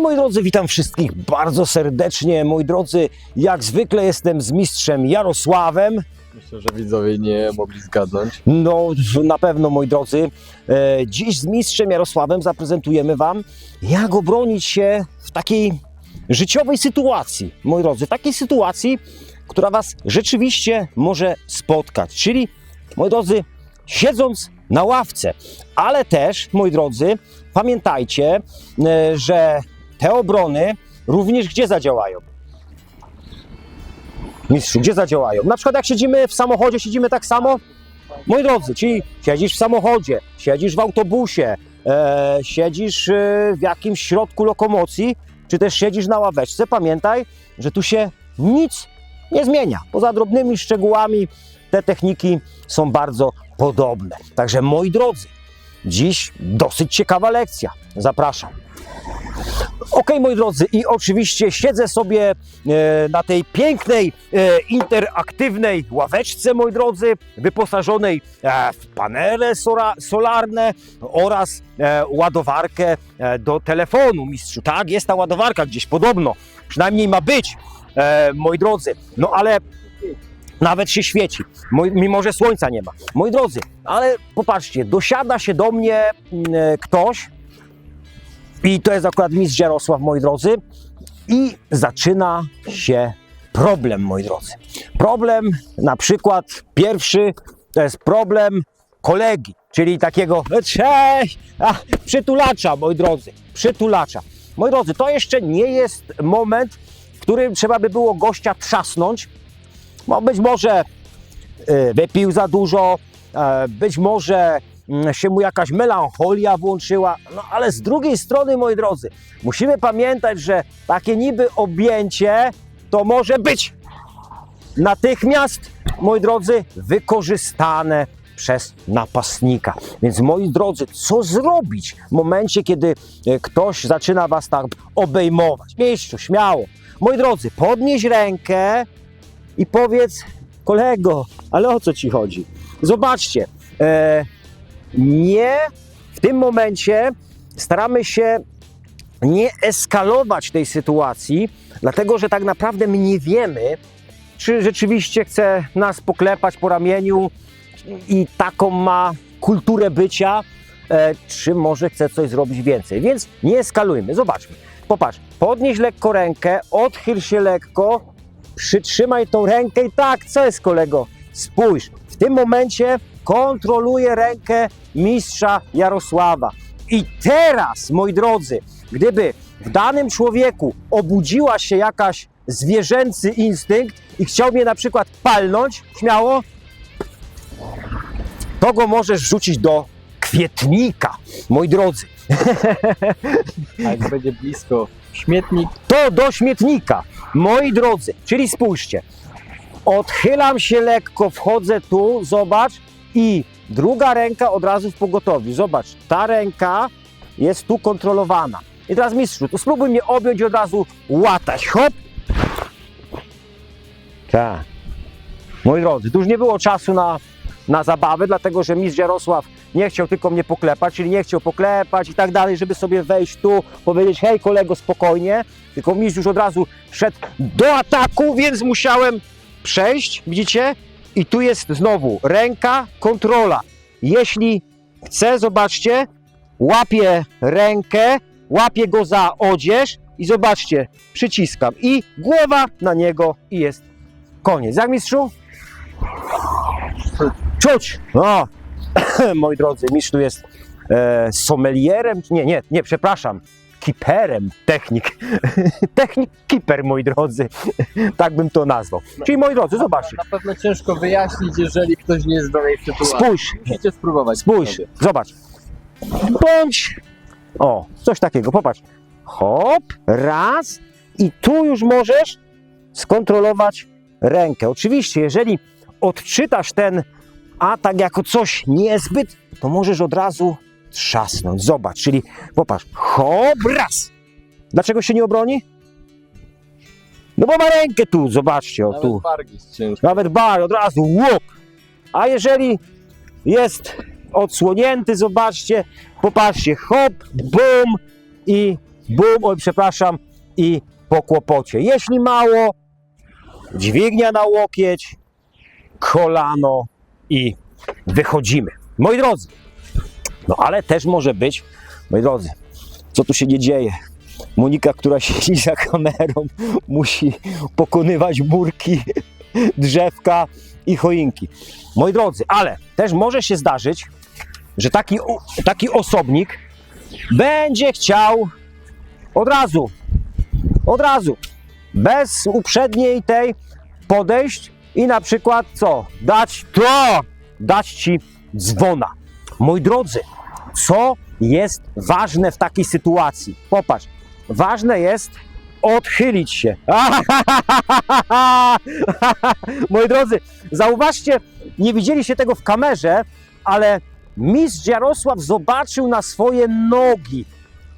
Moi drodzy, witam wszystkich bardzo serdecznie. Moi drodzy, jak zwykle jestem z mistrzem Jarosławem. Myślę, że widzowie nie mogli zgadnąć. No, na pewno, moi drodzy. E, dziś z mistrzem Jarosławem zaprezentujemy Wam, jak obronić się w takiej życiowej sytuacji, moi drodzy. Takiej sytuacji, która Was rzeczywiście może spotkać. Czyli, moi drodzy, siedząc na ławce, ale też, moi drodzy, pamiętajcie, e, że te obrony również gdzie zadziałają? Mistrzu, gdzie zadziałają? Na przykład jak siedzimy w samochodzie, siedzimy tak samo, Moi drodzy, czyli siedzisz w samochodzie, siedzisz w autobusie, e, siedzisz e, w jakimś środku lokomocji, czy też siedzisz na ławeczce, pamiętaj, że tu się nic nie zmienia. Poza drobnymi szczegółami te techniki są bardzo podobne. Także moi drodzy, dziś dosyć ciekawa lekcja. Zapraszam. Ok, moi drodzy, i oczywiście siedzę sobie e, na tej pięknej, e, interaktywnej ławeczce, moi drodzy, wyposażonej e, w panele solarne oraz ładowarkę do telefonu, mistrzu. Tak, jest ta ładowarka gdzieś podobno, przynajmniej ma być, moi drodzy. No ale nawet się świeci, mimo że słońca nie ma. Moi drodzy, ale popatrzcie, dosiada się do mnie mm, ktoś, i to jest akurat mistrz Jarosław, moi drodzy. I zaczyna się problem, moi drodzy. Problem na przykład pierwszy to jest problem kolegi, czyli takiego "No cześć, a, przytulacza, moi drodzy, przytulacza. Moi drodzy, to jeszcze nie jest moment, w którym trzeba by było gościa trzasnąć, bo być może y, wypił za dużo, e, być może się mu jakaś melancholia włączyła, no ale z drugiej strony, moi drodzy, musimy pamiętać, że takie niby objęcie to może być natychmiast, moi drodzy, wykorzystane przez napastnika. Więc moi drodzy, co zrobić w momencie, kiedy e, ktoś zaczyna was tak obejmować? Mistrzu, śmiało. Moi drodzy, podnieś rękę i powiedz, kolego, ale o co ci chodzi? Zobaczcie, e, nie w tym momencie staramy się nie eskalować tej sytuacji, dlatego że tak naprawdę my nie wiemy, czy rzeczywiście chce nas poklepać po ramieniu i taką ma kulturę bycia, e, czy może chce coś zrobić więcej. Więc nie eskalujmy. Zobaczmy. Popatrz, podnieś lekko rękę, odchyl się lekko, przytrzymaj tą rękę i tak, co jest kolego? Spójrz, w tym momencie kontroluję rękę mistrza Jarosława. I teraz, moi drodzy, gdyby w danym człowieku obudziła się jakaś zwierzęcy instynkt i chciał mnie na przykład palnąć, śmiało, to go możesz rzucić do kwietnika, moi drodzy. A jak będzie blisko śmietnik, to do śmietnika. Moi drodzy, czyli spójrzcie, odchylam się lekko, wchodzę tu, zobacz, i druga ręka od razu w pogotowiu. Zobacz, ta ręka jest tu kontrolowana. I teraz mistrzu, to spróbuj mnie objąć od razu łatać. Hop! Tak. Moi drodzy, tu już nie było czasu na, na zabawę, dlatego że mistrz Jarosław nie chciał tylko mnie poklepać, czyli nie chciał poklepać i tak dalej, żeby sobie wejść tu, powiedzieć hej kolego, spokojnie, tylko mistrz już od razu szedł do ataku, więc musiałem przejść, widzicie? I tu jest znowu ręka, kontrola. Jeśli chcę, zobaczcie, łapię rękę, łapię go za odzież i zobaczcie, przyciskam i głowa na niego i jest koniec. Jak mistrzu? Czuć! O, moi drodzy, mistrz tu jest e, sommelierem, nie, nie, nie, przepraszam, kiperem, technik. technik kiper, moi drodzy, tak bym to nazwał. Czyli moi drodzy, zobaczcie, na pewno ciężko wyjaśnić, jeżeli ktoś nie jest w danej sytuacji. spójrz, Musicie spróbować. spójrz, zobacz. Bądź, o, coś takiego, popatrz. Hop, raz i tu już możesz skontrolować rękę. Oczywiście, jeżeli odczytasz ten atak jako coś niezbyt, to możesz od razu trzasnąć. Zobacz, czyli popatrz, hop, raz. Dlaczego się nie obroni? No bo ma rękę tu, zobaczcie, o Nawet tu. jest. Nawet bar, od razu łup. A jeżeli jest odsłonięty, zobaczcie, popatrzcie, hop, bum i bum, oj przepraszam i po kłopocie. Jeśli mało, dźwignia na łokieć, kolano i wychodzimy. Moi drodzy, no ale też może być, moi drodzy, co tu się nie dzieje? Monika, która siedzi za kamerą, musi pokonywać murki, drzewka i choinki. Moi drodzy, ale też może się zdarzyć, że taki, taki osobnik będzie chciał od razu, od razu, bez uprzedniej tej podejść i na przykład co? Dać to, dać ci dzwona. Moi drodzy, co jest ważne w takiej sytuacji? Popatrz, ważne jest odchylić się. Moi drodzy, zauważcie, nie widzieliście tego w kamerze, ale mistrz Jarosław zobaczył na swoje nogi,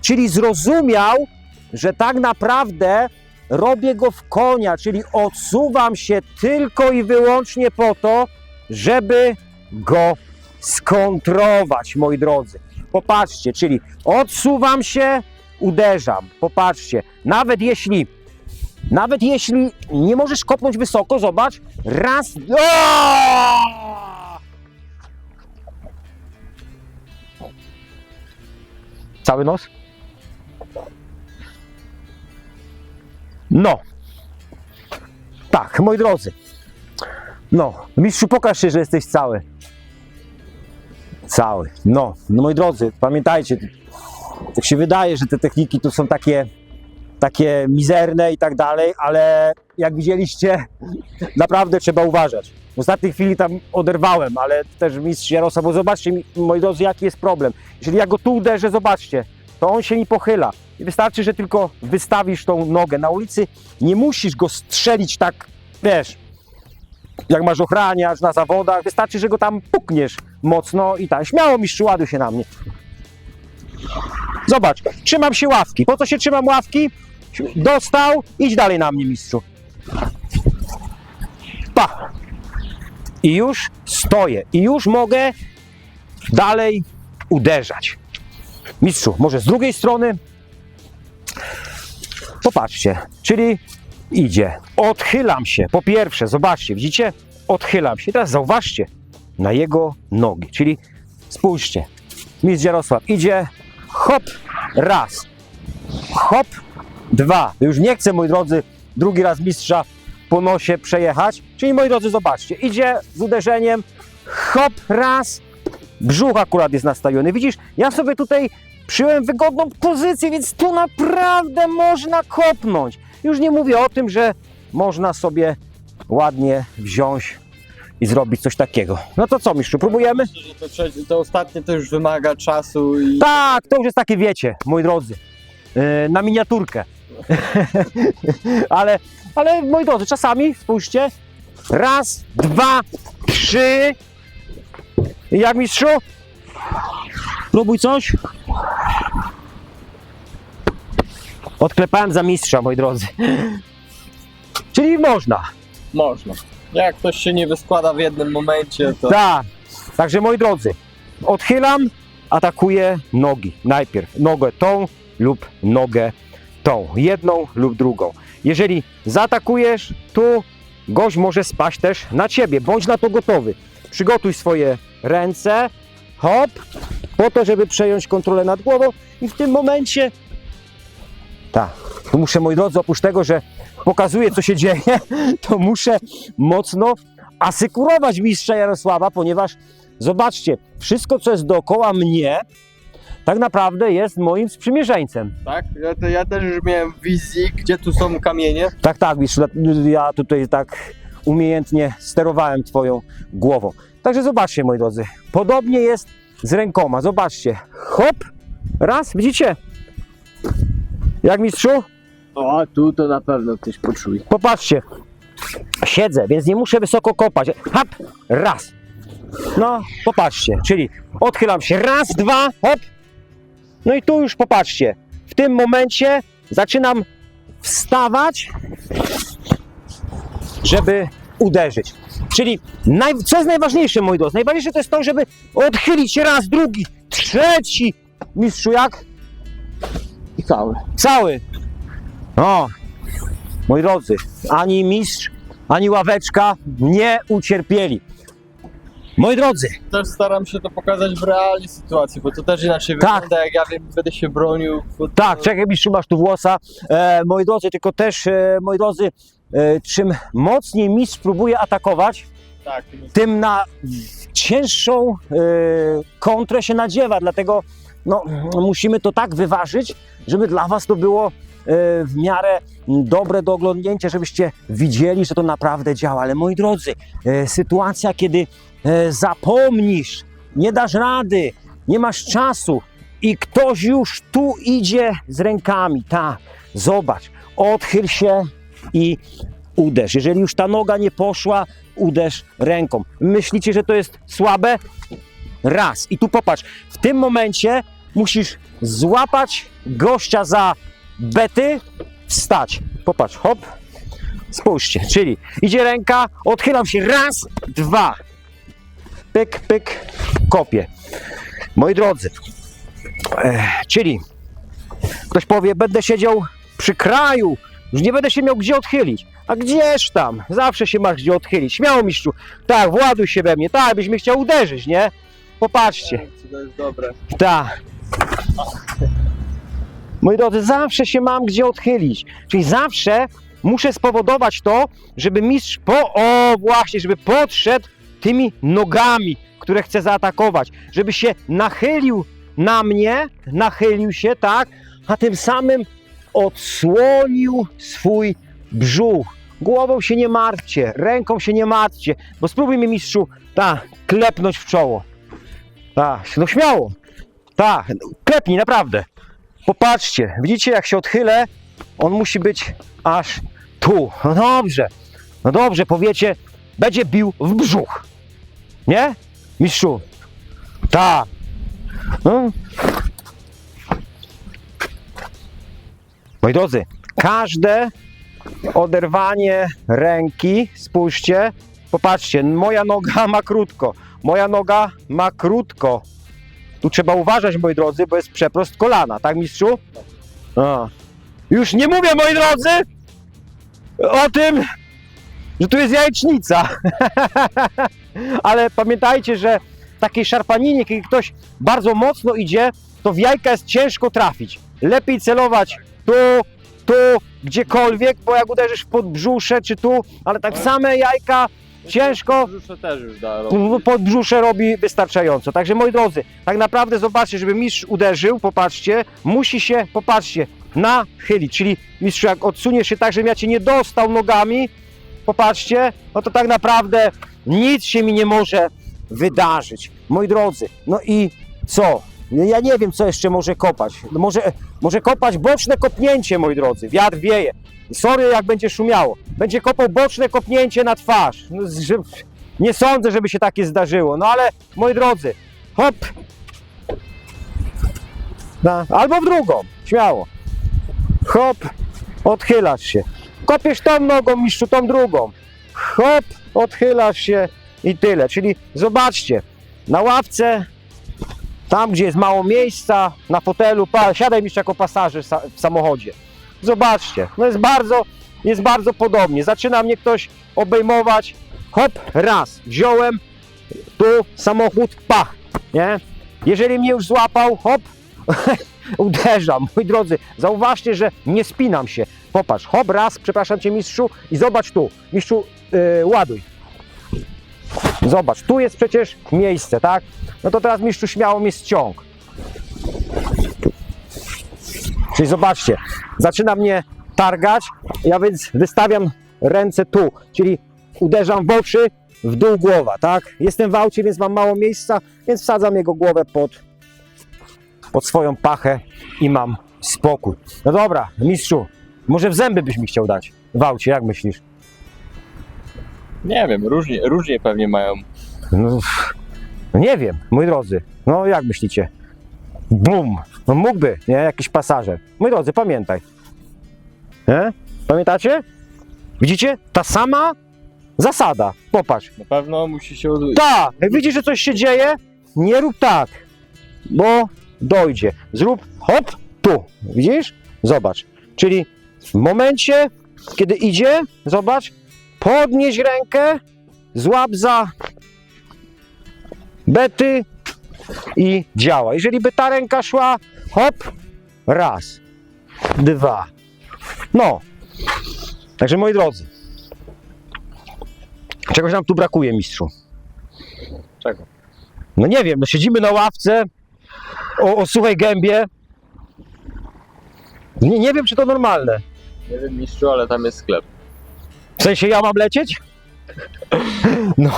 czyli zrozumiał, że tak naprawdę robię go w konia, czyli odsuwam się tylko i wyłącznie po to, żeby go skontrować, moi drodzy. Popatrzcie, czyli odsuwam się, uderzam. Popatrzcie, nawet jeśli nawet jeśli nie możesz kopnąć wysoko, zobacz, raz. Cały nos? No. Tak, moi drodzy. No, mistrzu, pokaż się, że jesteś cały. Cały. No, no moi drodzy, pamiętajcie, tak się wydaje, że te techniki tu są takie, takie mizerne i tak dalej, ale jak widzieliście, naprawdę trzeba uważać. W ostatniej chwili tam oderwałem, ale też mistrz Jarosław, bo zobaczcie, moi drodzy, jaki jest problem. Jeżeli ja go tu uderzę, zobaczcie, to on się mi pochyla. I wystarczy, że tylko wystawisz tą nogę na ulicy, nie musisz go strzelić tak, wiesz, jak masz ochraniacz na zawodach, wystarczy, że go tam pukniesz mocno i tak, śmiało mistrzu, ładuj się na mnie. Zobacz, trzymam się ławki. Po co się trzymam ławki? Dostał, idź dalej na mnie, mistrzu. Pa! I już stoję. I już mogę dalej uderzać. Mistrzu, może z drugiej strony? Popatrzcie, czyli idzie. Odchylam się. Po pierwsze, zobaczcie, widzicie? Odchylam się. Teraz zauważcie na jego nogi. Czyli spójrzcie. Mistrz Jarosław idzie, hop, raz, hop, dwa. Już nie chcę, moi drodzy, drugi raz mistrza po nosie przejechać. Czyli, moi drodzy, zobaczcie, idzie z uderzeniem, hop, raz, brzuch akurat jest nastawiony. Widzisz, ja sobie tutaj przyjąłem wygodną pozycję, więc tu naprawdę można kopnąć. Już nie mówię o tym, że można sobie ładnie wziąć i zrobić coś takiego. No to co, mistrzu, próbujemy? Myślę, że to, trze- to ostatnie to już wymaga czasu i Tak, to już jest takie, wiecie, moi drodzy, yy, na miniaturkę. ale, ale, moi drodzy, czasami, spójrzcie, raz, dwa, trzy. I Jak mistrzu? Próbuj coś. Odklepałem za mistrza, moi drodzy. Czyli można. można. Jak ktoś się nie wyskłada w jednym momencie, to Tak. Także moi drodzy, odchylam, atakuję nogi. Najpierw nogę tą lub nogę tą. Jedną lub drugą. Jeżeli zaatakujesz, tu gość może spaść też na ciebie. Bądź na to gotowy. Przygotuj swoje ręce, hop, po to, żeby przejąć kontrolę nad głową i w tym momencie tak, tu muszę, moi drodzy, oprócz tego, że pokazuję, co się dzieje, to muszę mocno asykurować mistrza Jarosława, ponieważ zobaczcie, wszystko, co jest dookoła mnie, tak naprawdę jest moim sprzymierzeńcem. tak? Ja, ja też już miałem wizji, gdzie tu są kamienie. Tak, tak, mistrz, ja tutaj tak umiejętnie sterowałem twoją głową. Także zobaczcie, moi drodzy, podobnie jest z rękoma. Zobaczcie, hop, raz, widzicie? Jak mistrzu? O, tu to na pewno ktoś poczuje. Popatrzcie, siedzę, więc nie muszę wysoko kopać. Hop, raz. No, popatrzcie, czyli odchylam się raz, dwa, hop. No i tu już popatrzcie, w tym momencie zaczynam wstawać, żeby uderzyć. Czyli naj, co jest najważniejsze, moi drodzy? Najważniejsze to jest to, żeby odchylić raz, drugi, trzeci. Mistrzu, jak? I cały. Cały. O, moi drodzy, ani mistrz, ani ławeczka nie ucierpieli. Moi drodzy, Też staram się to pokazać w realnej sytuacji, bo to też inaczej Tak. wygląda, jak ja wiem, będę się bronił. bo to- tak, czekaj, mistrzu, masz tu włosa. E, moi drodzy, tylko też, e, moi drodzy, e, czym mocniej mistrz próbuje atakować, Tak, tym na cięższą e, kontrę się nadziewa, dlatego no, musimy to tak wyważyć, żeby dla Was to było e, w miarę dobre do oglądnięcia, żebyście widzieli, że to naprawdę działa. Ale moi drodzy, e, sytuacja, kiedy e, zapomnisz, nie dasz rady, nie masz czasu i ktoś już tu idzie z rękami, tak, zobacz, odchyl się i uderz. Jeżeli już ta noga nie poszła, uderz ręką. Myślicie, że to jest słabe? Raz. I tu popatrz, w tym momencie musisz złapać gościa za bety, wstać. Popatrz, hop. Spójrzcie, czyli idzie ręka, odchylam się raz, dwa. Pyk, pyk, kopię. Moi drodzy, e, czyli ktoś powie, będę siedział przy kraju, już nie będę się miał gdzie odchylić. A gdzież tam? Zawsze się masz gdzie odchylić. Śmiało, mistrzu. Tak, właduj się we mnie. Tak, byś mnie chciał uderzyć, nie? Popatrzcie. To jest dobre. Tak. Moi drodzy, zawsze się mam gdzie odchylić. Czyli zawsze muszę spowodować to, żeby mistrz po. O, właśnie, żeby podszedł tymi nogami, które chcę zaatakować. Żeby się nachylił na mnie, nachylił się, tak, a tym samym odsłonił swój brzuch. Głową się nie martwcie, ręką się nie martwcie, bo spróbuj mi mistrzu, tak, klepnąć w czoło. Tak, no śmiało. Tak, klepnij, naprawdę. Popatrzcie, widzicie jak się odchylę? On musi być aż tu. No dobrze, no dobrze, powiecie, będzie bił w brzuch. Nie? Mistrzu? Tak. No. Moi drodzy, każde oderwanie ręki, spójrzcie, popatrzcie, moja noga ma krótko, moja noga ma krótko. Tu trzeba uważać, moi drodzy, bo jest przeprost kolana, tak mistrzu? A. Już nie mówię, moi drodzy, o tym, że tu jest jajecznica. Ale pamiętajcie, że w takiej szarpaninie, kiedy ktoś bardzo mocno idzie, to w jajka jest ciężko trafić. Lepiej celować tu, tu, gdziekolwiek, bo jak uderzysz w podbrzusze czy tu, ale tak same jajka ciężko, Brzusze też już da. podbrzusze robi wystarczająco. Także moi drodzy, tak naprawdę zobaczcie, żeby mistrz uderzył, popatrzcie, musi się, popatrzcie, nachylić. Czyli mistrzu, jak odsuniesz się tak, żebym ja cię nie dostał nogami, popatrzcie, no to tak naprawdę nic się mi nie może wydarzyć. Moi drodzy, no i co? Ja nie wiem, co jeszcze może kopać. No Może, może kopać boczne kopnięcie, moi drodzy. Wiatr wieje. Sorry, jak będzie szumiało. Będzie kopał boczne kopnięcie na twarz. No, że, nie sądzę, żeby się takie zdarzyło. No ale, moi drodzy, hop. Albo w drugą, śmiało. Hop, odchylasz się. Kopiesz tą nogą, mistrzu, tą drugą. Hop, odchylasz się i tyle. Czyli zobaczcie, na ławce, tam gdzie jest mało miejsca, na fotelu, pa, siadaj mistrz jako pasażer sa- w samochodzie. Zobaczcie, no jest bardzo, jest bardzo podobnie. Zaczyna mnie ktoś obejmować, hop, raz, wziąłem, tu samochód, pach, nie? Jeżeli mnie już złapał, hop, uderzam. Moi drodzy, zauważcie, że nie spinam się. Popatrz, hop, raz, przepraszam Cię mistrzu i zobacz tu, mistrzu, yy, ładuj. Zobacz, tu jest przecież miejsce, tak? No to teraz mistrzu śmiało mnie ściąg. Czyli zobaczcie, zaczyna mnie targać, ja więc wystawiam ręce tu, czyli uderzam w oczy, w dół głowa, tak? Jestem w aucie, więc mam mało miejsca, więc wsadzam jego głowę pod, pod swoją pachę i mam spokój. No dobra, mistrzu, może w zęby byś mi chciał dać w aucie, jak myślisz? Nie wiem, różnie, różnie pewnie mają. No, no nie wiem, moi drodzy. No jak myślicie? Bum! No mógłby, nie? Jakiś pasażer. Moi drodzy, pamiętaj. Nie? Pamiętacie? Widzicie? Ta sama zasada. Popatrz. Na pewno musi się odwrócić. Tak, jak widzisz, że coś się dzieje, nie rób tak, bo dojdzie. Zrób hop Tu, widzisz? Zobacz. Czyli w momencie, kiedy idzie, zobacz, podnieś rękę, złap za bety i działa. Jeżeli by ta ręka szła, hop, raz, dwa. No. Także moi drodzy, czegoś nam tu brakuje, mistrzu. Czego? No nie wiem, no siedzimy na ławce o, o suchej gębie. Nie, nie wiem, czy to normalne. Nie wiem mistrzu, ale tam jest sklep. W sensie ja mam lecieć? No,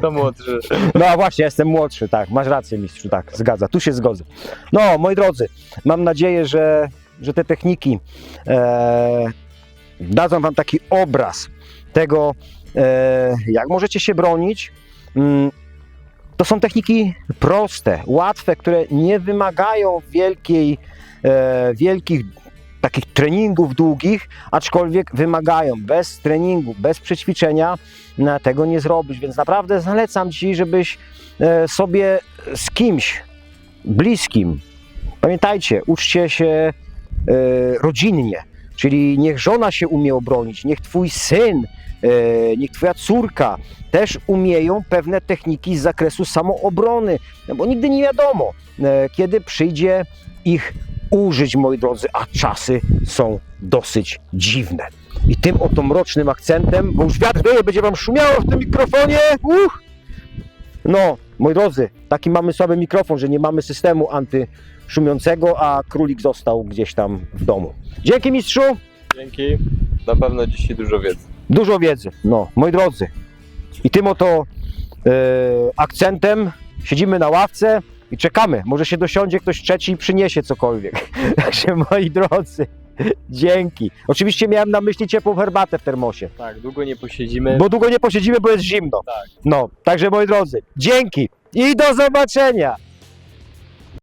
To młodszy. no a właśnie, jestem młodszy, tak, masz rację, mistrzu, tak, zgadza, tu się zgodzę. No, moi drodzy, mam nadzieję, że, że te techniki e, dadzą wam taki obraz tego, e, jak możecie się bronić. Mm, To są techniki proste, łatwe, które nie wymagają wielkiej, e, wielkich takich treningów długich, aczkolwiek wymagają. Bez treningu, bez przećwiczenia tego nie zrobisz, więc naprawdę zalecam Ci, żebyś e, sobie z kimś bliskim, pamiętajcie, uczcie się e, rodzinnie, czyli niech żona się umie obronić, niech Twój syn, e, niech Twoja córka też umieją pewne techniki z zakresu samoobrony, no bo nigdy nie wiadomo, kiedy przyjdzie ich użyć, moi drodzy, a czasy są dosyć dziwne. I tym oto mrocznym akcentem, bo już wiatr wieje, będzie wam szumiało w tym mikrofonie. Uch! No, moi drodzy, taki mamy słaby mikrofon, że nie mamy systemu antyszumiącego, a królik został gdzieś tam w domu. Dzięki mistrzu, Dzięki. Na pewno dzisiaj dużo wiedzy. dużo wiedzy. No, moi drodzy, i tym oto e, akcentem siedzimy na ławce i czekamy. Może się dosiądzie ktoś trzeci i przyniesie cokolwiek. Także moi drodzy, dzięki. Oczywiście miałem na myśli ciepłą herbatę w termosie. Tak, długo nie posiedzimy. Bo długo nie posiedzimy, bo jest zimno. Tak. No, także moi drodzy, dzięki i do zobaczenia.